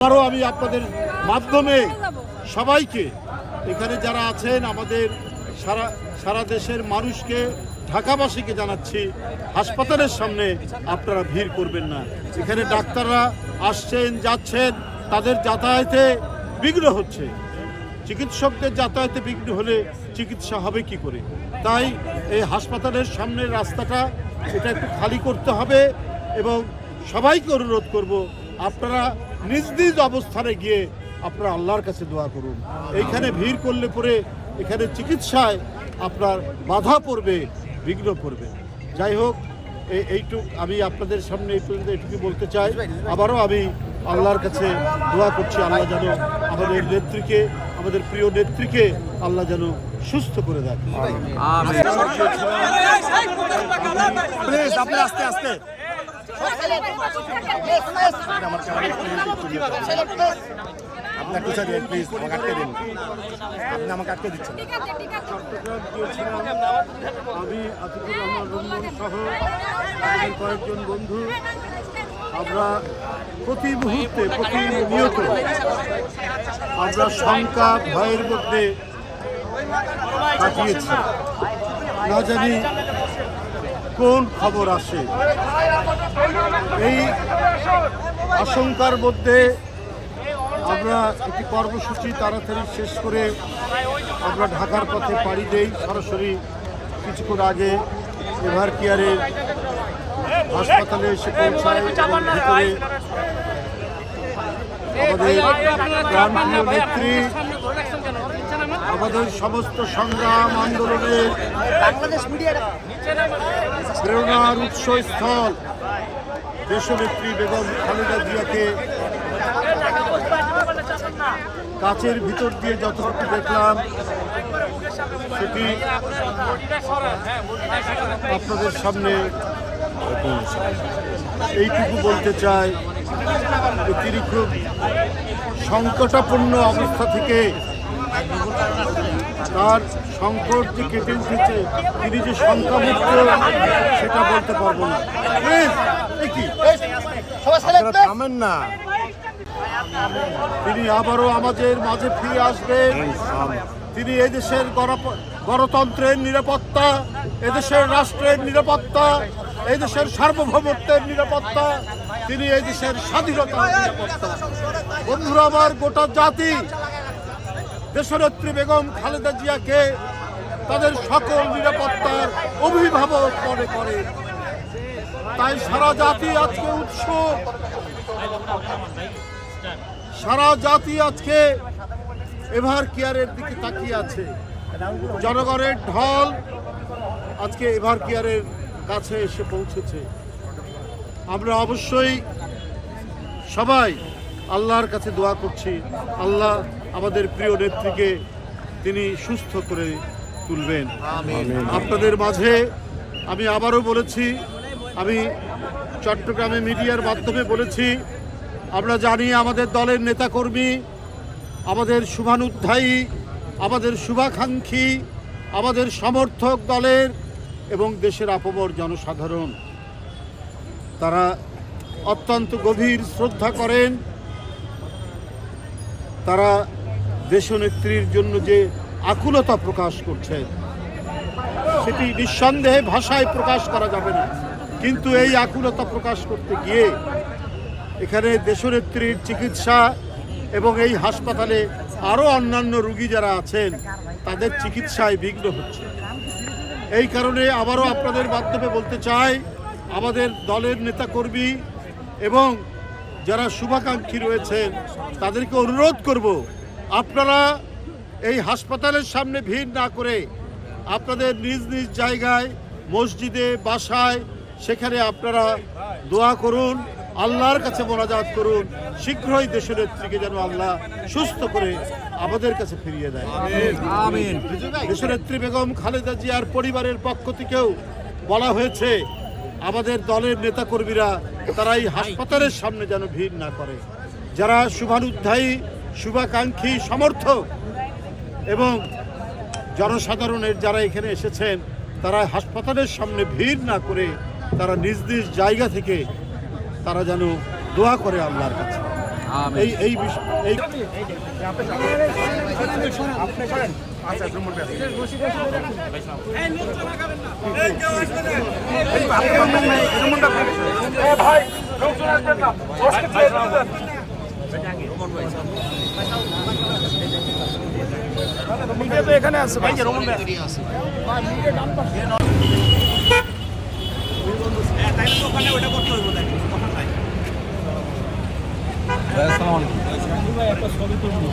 আরও আমি আপনাদের মাধ্যমে সবাইকে এখানে যারা আছেন আমাদের সারা সারা দেশের মানুষকে ঢাকাবাসীকে জানাচ্ছি হাসপাতালের সামনে আপনারা ভিড় করবেন না। এখানে ডাক্তাররা আসছেন যাচ্ছেন তাদের যাতায়াতে বিঘ্ন হচ্ছে। চিকিৎসকদের যাতায়াতে বিঘ্ন হলে চিকিৎসা হবে কি করে? তাই এই হাসপাতালের সামনের রাস্তাটা এটা একটু খালি করতে হবে এবং সবাইকে অনুরোধ করব আপনারা নিজ নিজ অবস্থানে গিয়ে আপনারা আল্লাহর কাছে দোয়া করুন। এইখানে ভিড় করলে পরে এখানে চিকিৎসায় আপনার বাধা পড়বে বিঘ্ন পড়বে। যাই হোক এই এইটুক আমি আপনাদের সামনে এই পর্যন্ত এটুকু বলতে চাই। আবারও আমি আল্লাহর কাছে দোয়া করছি আল্লাহ যেন আমাদের নেত্রীকে আমাদের প্রিয় নেত্রীকে আল্লাহ যেন সুস্থ করে দেয় আস্তে আস্তে। আপনি একটু দিন প্লিজ আমাকে আটকে দিন। আপনি আমাকে আটকে দিচ্ছেন। আমি আতিকুর রহমান রমন সহ আমাদের কয়েকজন বন্ধু। আমরা প্রতি মুহূর্তে প্রতি প্রতিনিয়ত আমরা শঙ্কা ভয়ের মধ্যে কাটিয়েছি। না জানি কোন খবর আসে? এই আশঙ্কার মধ্যে আমরা একটি কর্মসূচি তাড়াতাড়ি শেষ করে আমরা ঢাকার পথে পাড়ি দেই। সরাসরি কিছুক্ষণ আগে এভার কেয়ারের হাসপাতালে এসে পৌঁছায় আমাদের প্রাণপ্রিয় নেত্রী আমাদের সমস্ত সংগ্রাম আন্দোলনের প্রেরণার উৎসস্থল। দেশনেত্রী বেগম খালেদা জিয়াকে কাচের ভিতর দিয়ে যতটুকু দেখলাম সেটি আপনাদের সামনে এইটুকু বলতে চাই যে তিনি খুব সংকটাপন্ন অবস্থা থেকে তার সংকট যে কেটে উঠেছে, তিনি যে সংখ্যামুক্ত সেটা বলতে পারব না। থামেন না। তিনি আবারও আমাদের মাঝে ফিরে আসবেন। তিনি এই দেশের গণতন্ত্রের নিরাপত্তা, এদেশের রাষ্ট্রের নিরাপত্তা এই দেশের সার্বভৌমত্বের নিরাপত্তা, তিনি এই দেশের স্বাধীনতার নিরাপত্তা। বন্ধুরা, আমার গোটা জাতি দেশনেত্রী বেগম খালেদা জিয়াকে তাদের সকল নিরাপত্তার অভিভাবক মনে করে। তাই সারা জাতি আজকে উৎসুক। সারা জাতি আজকে এভার কেয়ারের দিকে তাকিয়ে আছে। জনগণের ঢল আজকে এভার কেয়ারের কাছে এসে পৌঁছেছে। আমরা অবশ্যই সবাই আল্লাহর কাছে দোয়া করছি। আল্লাহ আমাদের প্রিয় নেত্রীকে তিনি সুস্থ করে তুলবেন। আপনাদের মাঝে আমি আবারও বলেছি আমি চট্টগ্রামে মিডিয়ার মাধ্যমে বলেছি আমরা জানি আমাদের দলের নেতাকর্মী আমাদের শুভানুধ্যায়ী আমাদের শুভাকাঙ্ক্ষী আমাদের সমর্থক দলের এবং দেশের আপমর জনসাধারণ। তারা অত্যন্ত গভীর শ্রদ্ধা করেন। তারা দেশনেত্রীর জন্য যে আকুলতা প্রকাশ করছেন সেটি নিঃসন্দেহে ভাষায় প্রকাশ করা যাবে না। কিন্তু এই আকুলতা প্রকাশ করতে গিয়ে এখানে দেশনেত্রীর চিকিৎসা এবং এই হাসপাতালে আরও অন্যান্য রুগী যারা আছেন, তাদের চিকিৎসায় বিঘ্ন হচ্ছে। এই কারণে আবারও আপনাদের মাধ্যমে বলতে চাই, আমাদের দলের নেতাকর্মী এবং যারা শুভাকাঙ্ক্ষী রয়েছেন, তাদেরকে অনুরোধ করব আপনারা এই হাসপাতালের সামনে ভিড় না করে আপনাদের নিজ নিজ জায়গায় মসজিদে বাসায় সেখানে আপনারা দোয়া করুন আল্লাহর কাছে মোনাজাত করুন শীঘ্রই দেশের নেত্রীকে যেন আল্লাহ সুস্থ করে আমাদের কাছে ফিরিয়ে দেয়। দেশের দেশনেত্রী বেগম খালেদা জিয়ার পরিবারের পক্ষ থেকেও বলা হয়েছে আমাদের দলের নেতাকর্মীরা তারা এই হাসপাতালের সামনে যেন ভিড় না করে। যারা শুভানুধ্যায়ী শুভাকাঙ্ক্ষী সমর্থক এবং জনসাধারণের যারা এখানে এসেছেন তারা হাসপাতালের সামনে ভিড় না করে তারা নিজ নিজ জায়গা থেকে তারা যেন দোয়া করে আল্লাহর কাছে। এই এই এই আচ্ছা, মিডিয়া তো এখানে আসে ভাই। রোমান মিডিয়া আছে মিডিয়া ডান পাশে তাই তো ওখানে ওটা করতে তাই। আসসালামু আলাইকুম। ভাই একটা ছবি তুলবো